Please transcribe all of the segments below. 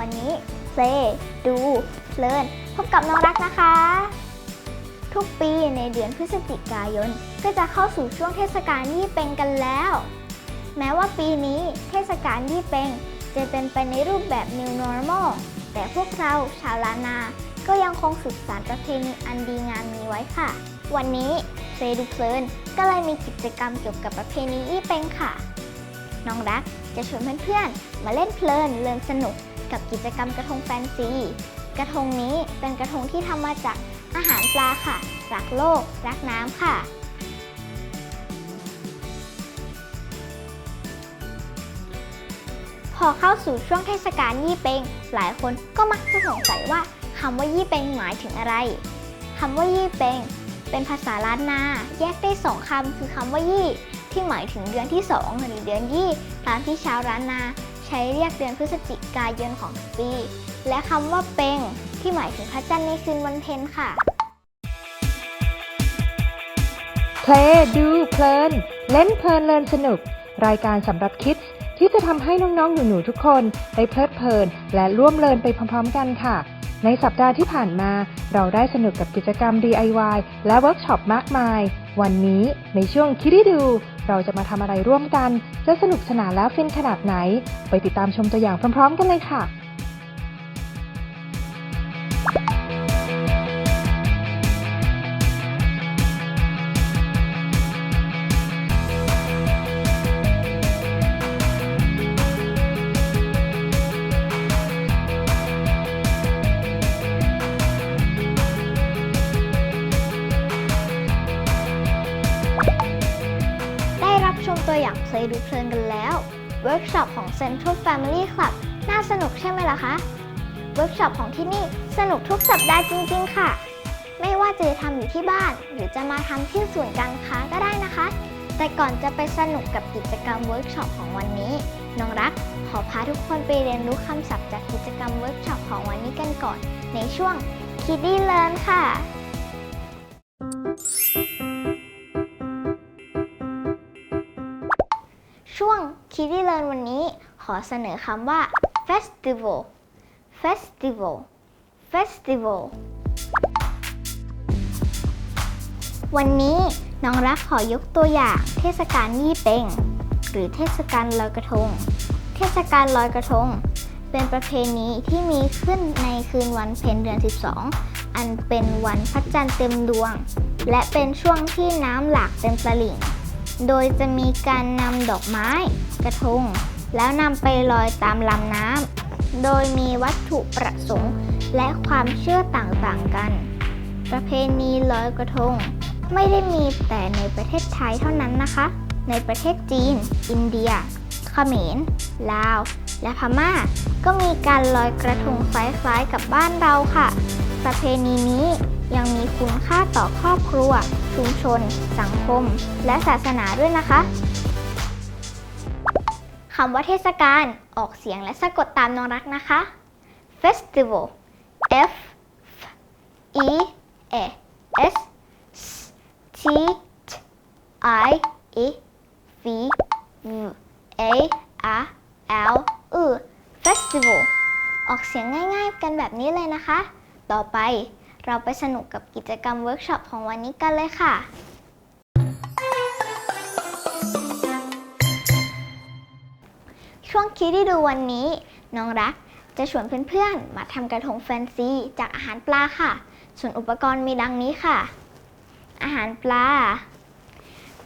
วันนี้เซดูเพลินพบกับน้องรักนะคะ ทุกปีในเดือนพฤศจิกายนก็จะเข้าสู่ช่วงเทศกาลยี่เป็งกันแล้ว แม้ว่าปีนี้เทศกาลยี่เป็งจะเป็นไปในรูปแบบ New Normal แต่พวกเราชาวล้านนา ก็ยังคงสืบสานประเพณีอันดีงามนี้ไว้ค่ะ วันนี้เซดูเพลินก็เลยมีกิจกรรมเกี่ยวกับประเพณียี่เป็งค่ะ น้องรักจะชวนเพื่อนๆมาเล่นเพลินเลินสนุก กับกิจกรรมกระทงแฟนซี กระทงนี้เป็นกระทงที่ทำมาจากอาหารปลาค่ะ รักโลก รักน้ำค่ะ พอเข้าสู่ช่วงเทศกาลยี่เปงหลายคนก็มักจะสงสัยว่าคำว่ายี่เปงหมายถึงอะไรคำว่ายี่เปงเป็นภาษาล้านนา แยกได้สองคำคือคำว่ายี่ ที่หมายถึงเดือนที่2หรือเดือนยี่ตามที่ชาวล้านนา ใช้เรียกเดือนพฤศจิกายนของปี และคำว่าเป็งที่หมายถึงพระจันทร์ในคืนวันเพ็ญค่ะ เพลงดูเพลิน เล่นเพลินเลินสนุก รายการสำหรับคิดที่จะทำให้น้องๆหนูๆทุกคนได้เพลิดเพลิน และร่วมเลินไปพร้อมๆกันค่ะ ในสัปดาห์ที่ผ่านมา เราได้สนุกกับกิจกรรม DIY และเวิร์กช็อปมากมาย วันนี้ในช่วงคิดดู เราจะมาทำอะไรร่วมกัน จะสนุกสนานและฟินขนาดไหน ไปติดตามชมตัวอย่างพร้อม ๆ กันเลยค่ะ มตัวอย่างเพลงดูเพลินกันแล้ว เวิร์กช็อปของ Central Family Club น่าสนุกใช่ไหมล่ะคะ เวิร์กช็อปของที่นี่สนุกทุกสัปดาห์จริง ๆ ค่ะ ไม่ว่าจะทำอยู่ที่บ้าน หรือจะมาทำที่ศูนย์การค้าก็ได้นะคะ แต่ก่อนจะไปสนุกกับกิจกรรมเวิร์กช็อปของวันนี้น้องรักขอพาทุกคนไปเรียนรู้คำศัพท์จากกิจกรรมเวิร์กช็อปของวันนี้กันก่อน ในช่วง Kiddie Learn ค่ะ ช่วง Kiddie Learn วันนี้ขอเสนอคำว่า Festival Festival Festival วันนี้น้องรักขอยกตัวอย่างเทศกาลยี่เปงหรือเทศกาลลอยกระทง เทศกาลลอยกระทง เป็นประเพณีที่มีขึ้นในคืนวันเพ็ญเดือน 12 อันเป็นวันพระจันทร์เต็มดวง และเป็นช่วงที่น้ำหลากเต็มตลิ่ง โดยจะมีการนำดอกไม้ กระทง แล้วนำไปลอยตามลำน้ำ โดยมีวัตถุประสงค์และความเชื่อต่างๆกัน ประเพณีลอยกระทง ไม่ได้มีแต่ในประเทศไทยเท่านั้นนะคะ ในประเทศจีน อินเดียเขมร ลาว และพม่า ก็มีการลอยกระทงคล้ายๆกับบ้านเราค่ะ ประเพณีนี้ ยังมีคุณค่าต่อครอบครัว ชุมชน สังคม และศาสนาด้วยนะคะคำว่าเทศกาลออกเสียงและสะกดตามน้องรักนะคะ Festival F E A S T I E V A R L E Festival ออกเสียงง่ายๆกันแบบนี้เลยนะคะ ต่อไป เราไปสนุกกับกิจกรรมเวิร์กช็อปของวันนี้กันเลยค่ะ ช่วงคิดที่ดูวันนี้ น้องรักจะชวนเพื่อนๆ มาทำกระทงแฟนซีจากอาหารปลาค่ะ ส่วนอุปกรณ์มีดังนี้ค่ะ อาหารปลา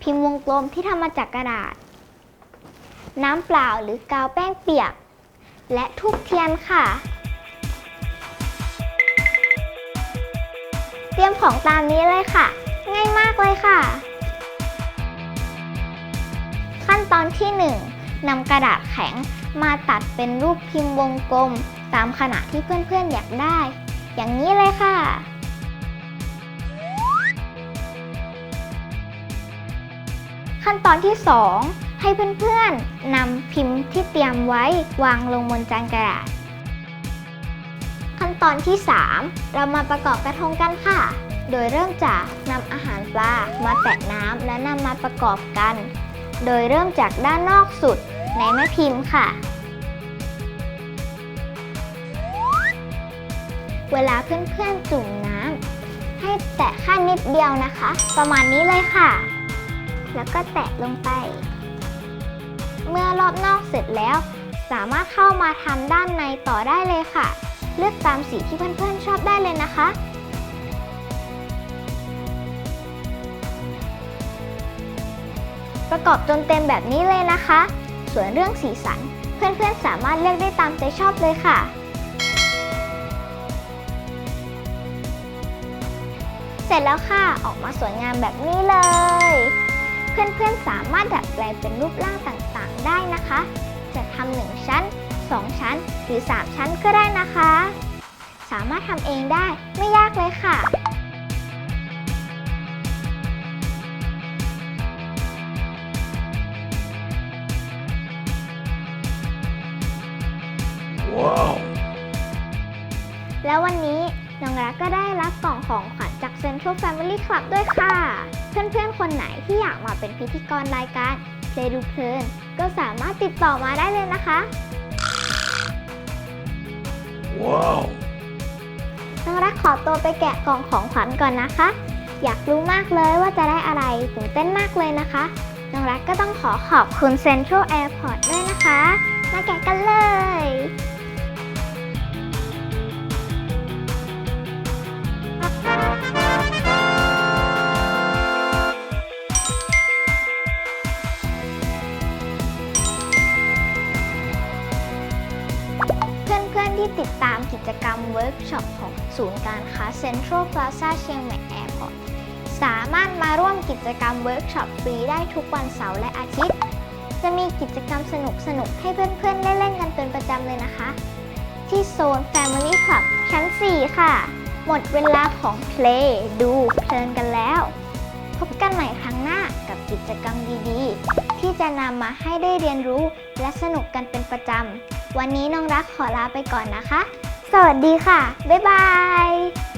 พิมพ์วงกลมที่ทำมาจากกระดาษ น้ำเปล่าหรือกาวแป้งเปียก และทูบเทียนค่ะ เตรียมของตามนี้เลยค่ะ ง่ายมากเลยค่ะ ขั้นตอนที่ 1นำกระดาษแข็งมาตัดเป็นรูปพิมพ์วงกลม ตามขนาดที่เพื่อนๆอยากได้ อย่างนี้เลยค่ะ ขั้นตอนที่ 2 ให้เพื่อนๆนำพิมพ์ที่เตรียมไว้วางลงบนจานกระดาษ ตอนที่ 3 เรามาประกอบกระทงกันค่ะ โดยเริ่มจากนำอาหารปลามาแตะน้ำและนำมาประกอบกัน โดยเริ่มจากด้านนอกสุดในแม่พิมพ์ค่ะ เวลาเพื่อนๆจุ่มน้ำให้แตะแค่นิดเดียวนะคะ ประมาณนี้เลยค่ะ แล้วก็แตะลงไป เมื่อรอบนอกเสร็จแล้ว สามารถเข้ามาทำด้านในต่อได้เลยค่ะ เลือกตามสีที่เพื่อนๆชอบได้เลยนะคะ ประกอบจนเต็มแบบนี้เลยนะคะ ส่วนเรื่องสีสัน เพื่อนๆสามารถเลือกได้ตามใจชอบเลยค่ะเสร็จแล้วค่ะ ออกมาสวยงามแบบนี้เลย เพื่อนๆสามารถดัดแปลงเป็นรูปร่างต่างๆ ได้นะคะ จะทำหนึ่งชั้น 2 ชั้น หรือ 3 ชั้นก็ได้นะคะ สามารถทำเองได้ไม่ยากเลยค่ะแล้ววันนี้น้องรักก็ได้รับกล่องของขวัญจาก Central Family Club ด้วยค่ะ เพื่อนๆ คนไหนที่อยากมาเป็นพิธีกรรายการเพลดูเพลินก็สามารถติดต่อมาได้เลยนะคะ ว้าวน้องรักขอตัวไปแกะกล่องของขวัญก่อนนะคะ อยากรู้มากเลยว่าจะได้อะไรตื่นเต้นมากเลยนะคะน้องรักก็ต้องขอขอบคุณ Central Airport ด้วยนะคะ มาแกะกันเลย ที่ติดตามกิจกรรมเวิร์กช็อปของศูนย์การค้า Central Plaza เชียงใหม่แอร์พอร์ตสามารถมาร่วมกิจกรรมเวิร์กช็อปฟรีได้ทุกวันเสาร์และอาทิตย์ จะมีกิจกรรมสนุกๆให้เพื่อนๆ ได้เล่นกันเป็นประจำเลยนะคะ ที่โซน Family Club ชั้น 4 ค่ะ หมดเวลาของ Play ดูเพลินกันแล้ว พบกันใหม่ครั้งหน้ากับกิจกรรมดีๆ ที่จะนำมาให้ได้เรียนรู้และสนุกกันเป็นประจำ วันนี้น้องรักขอลาไปก่อนนะคะ สวัสดีค่ะ บ๊ายบาย